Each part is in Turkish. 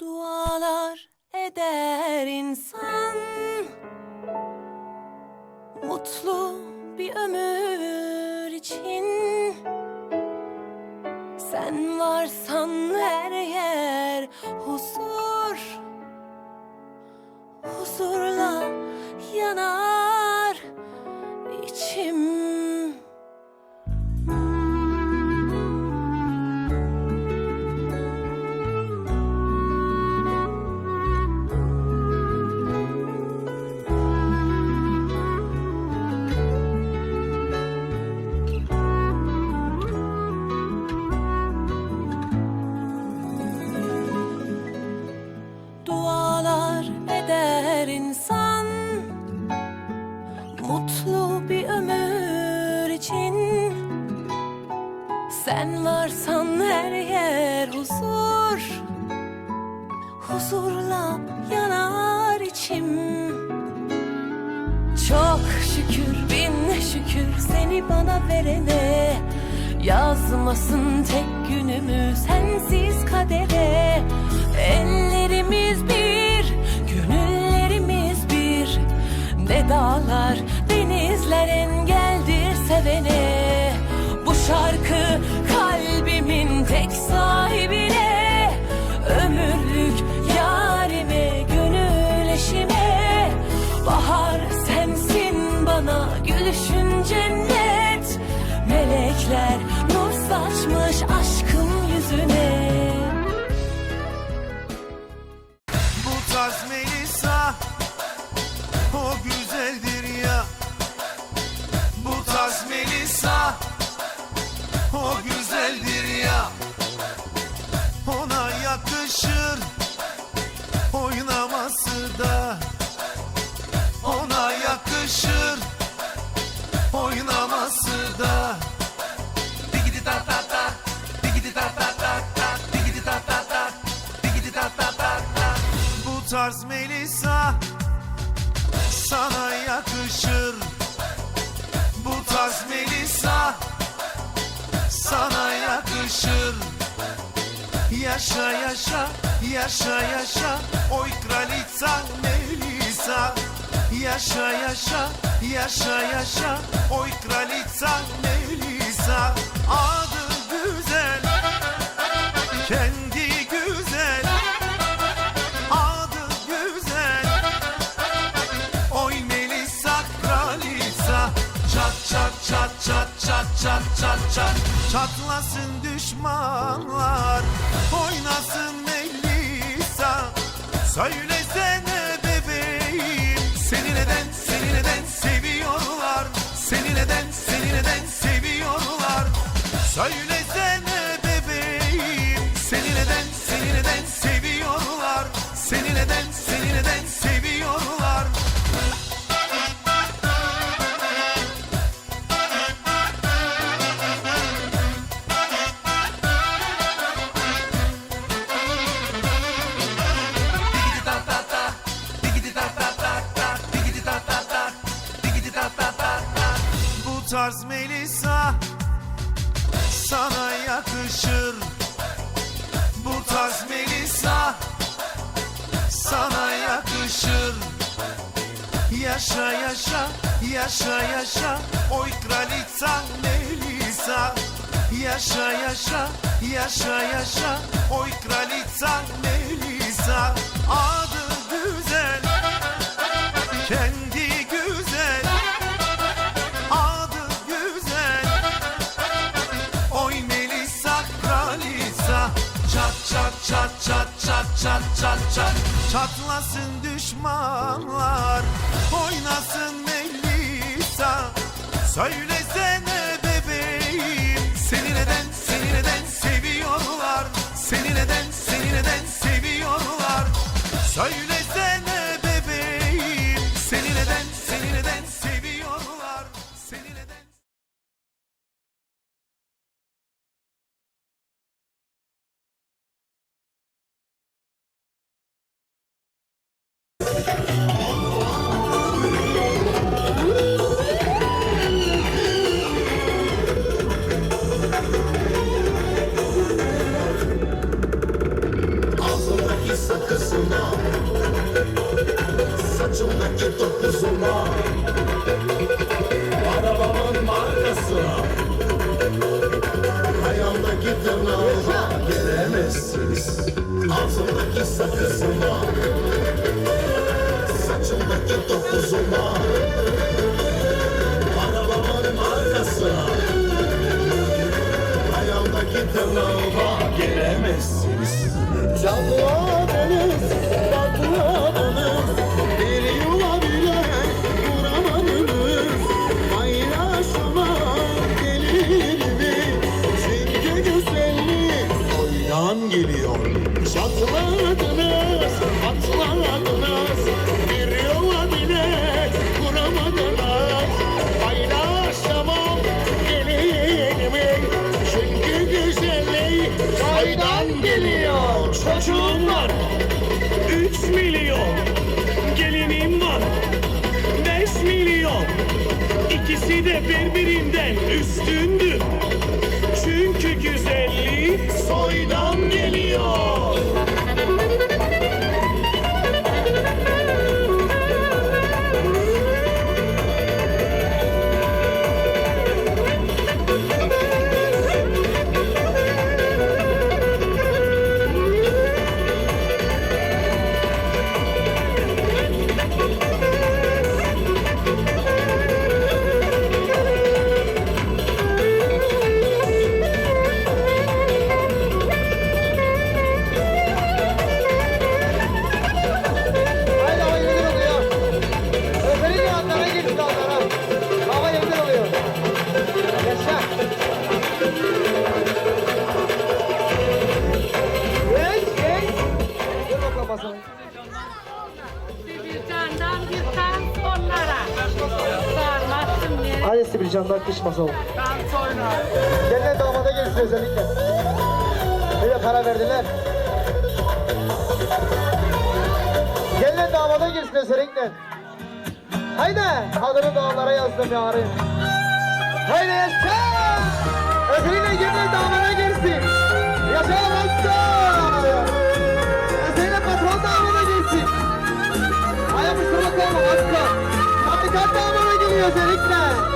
Dualar eder insan. Mutlu bir ömür için Sen varsan her yer seni bana verene Yazmasın tek günümü sensiz kadere. Ellerimiz bir, gönüllerimiz bir Ne dağlar, denizler engeldir sevene. Bu şarkı kalbimin tek sahibine Ömürlük Melekler nur saçmış aşkın yüzüne. Bu tarz Melisa O güzeldir ya. Bu tarz Melisa O güzeldir ya. Ona yakışır Yaşa yaşa Yaşa yaşa. Oy kralica Melisa. Yaşa yaşa Yaşa yaşa. Oy kralica Melisa. Adı güzel. Kendi Çat çat çat çat çat çat çat çat. Çatlasın düşmanlar Oynasın Melisa. Söylesene bebeğim Seni neden seni neden seviyorlar? Seni neden seni neden seviyorlar? Söylesene bebeğim Seni neden seni neden seviyorlar? Seni neden seni neden seviyorlar yakışır. Bu tarz Melisa sana yakışır. Yaşa yaşa, yaşa yaşa, oy kralica Melisa. Yaşa yaşa, yaşa yaşa, oy kralica Melisa. Adı güzel, çat çat çat çat çat çat çat. Çatlasın düşmanlar, oynasın Melisa. Söylesene bebeğim, seni neden, seni neden seviyorlar? Seni neden, seni neden seviyorlar? Söylesene 让我。çalışması olur. Ben sonra. Cennet damada gelsin özellikle. Böyle para verdiler. Cennet damada gelsin özellikle. Haydi adını dağlara yazdım yarın. Haydi yaşa. Özellikle cennet damada gelsin. Yaşamazsın. Özellikle patron damada gelsin. Hayat kusura bakma az kal. Hakikat damada geliyor özellikle.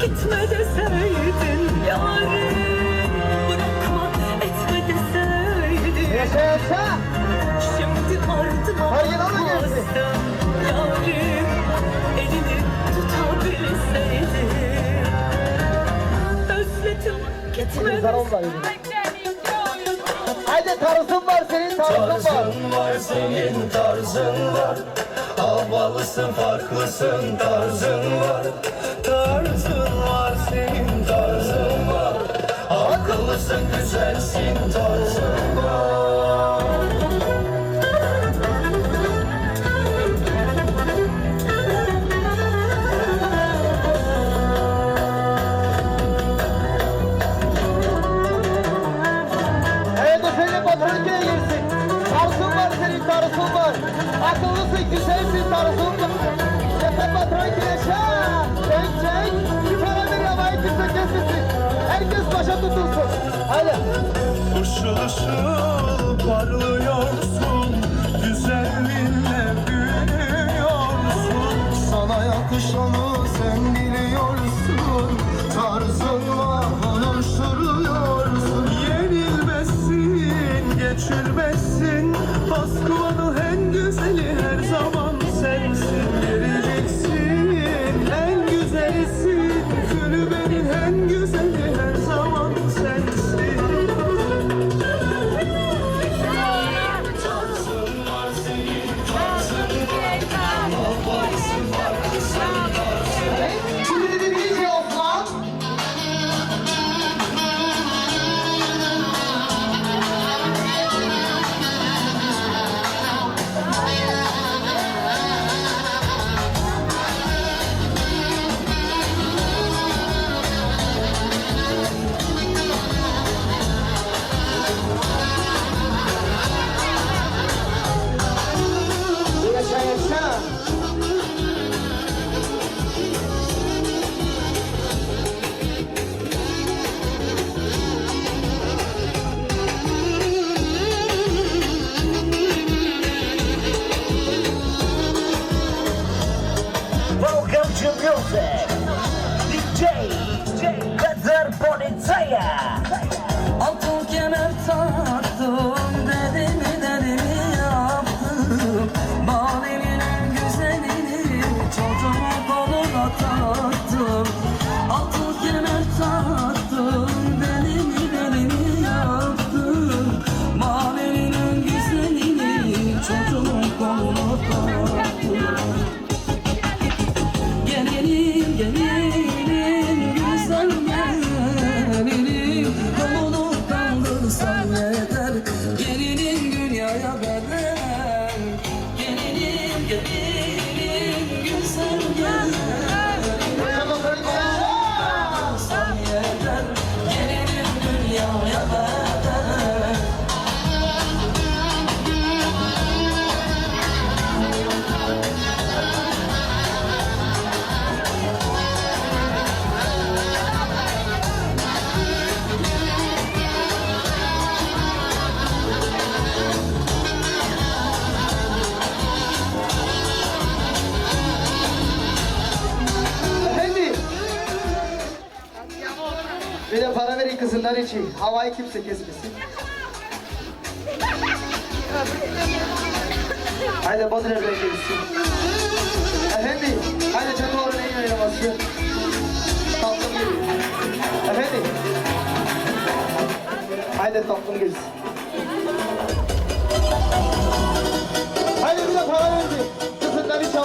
gitme deseydin yarim Bırakma etme deseydin. Yaşa yaşa Şimdi ardıma bakmazdım Yarim elini tutabilseydin Özledim gitme deseydin var. Haydi tarzın var senin tarzın var. Tarzın var senin tarzın var Havalısın farklısın tarzın var Tarzın var senin tarzın var Akıllısın güzelsin tarzın var Akıllısın güzelsin tarzın var. Yeter Batıraki'ye yaşa. Çek çek. Bir para bir yamayı kimse kesmesin. Herkes başa tutulsun. Hadi. Işıl ışıl parlıyorsun Havayı kimse kesmesin. Haydi Badır Efendi gelsin. Efendim. Haydi Çatıoğlu'nun en oynaması. Tatlım geliyor. Efendim. Haydi tatlım gelsin. Haydi bir de para verin. Kızınlar için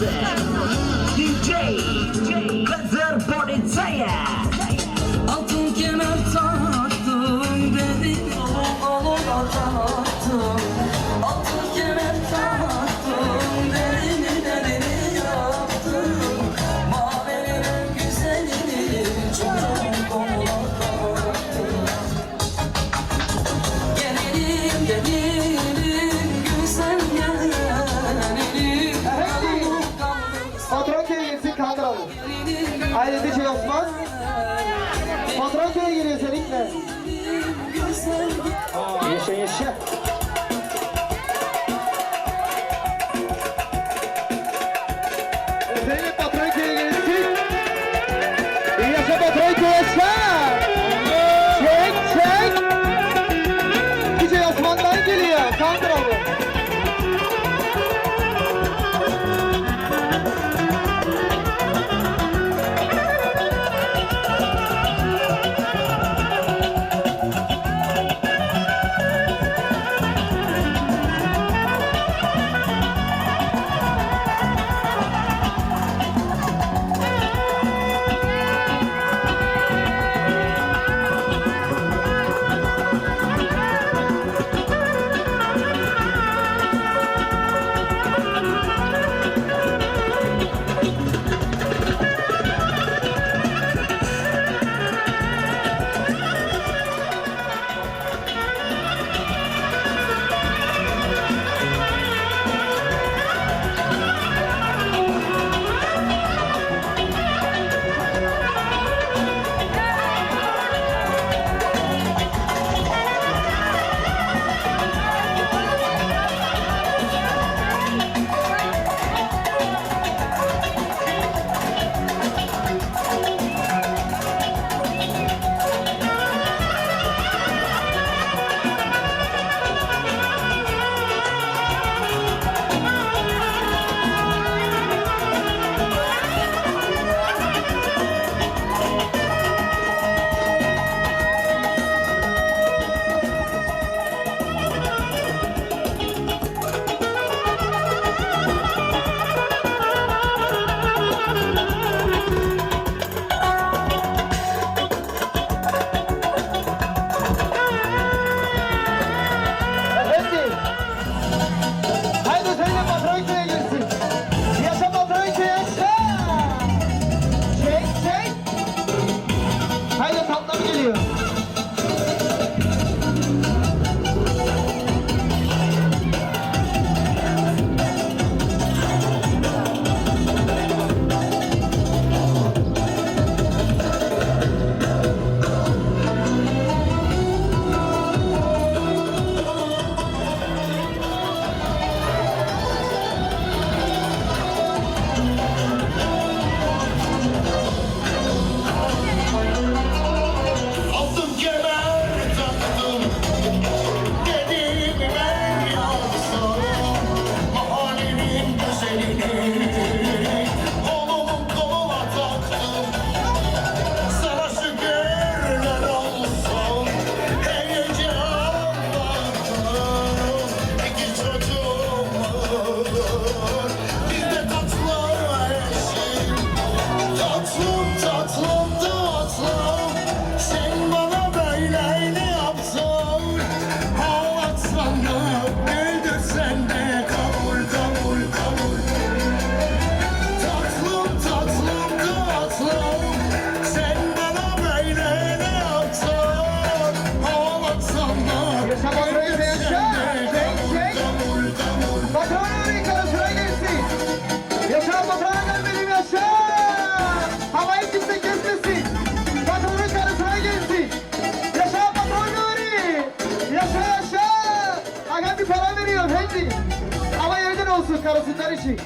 Yeah. Yaşa yaşa. Efendim sarasitarishi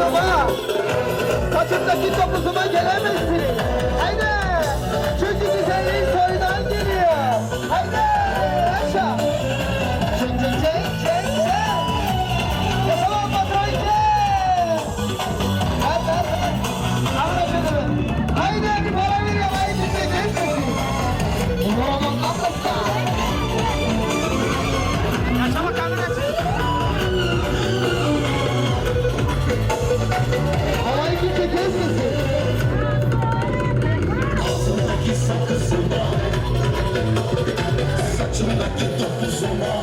topuzuma. Saçımdaki topuzuma gelemezsiniz. Ağzındaki sakızına Saçındaki topuzuna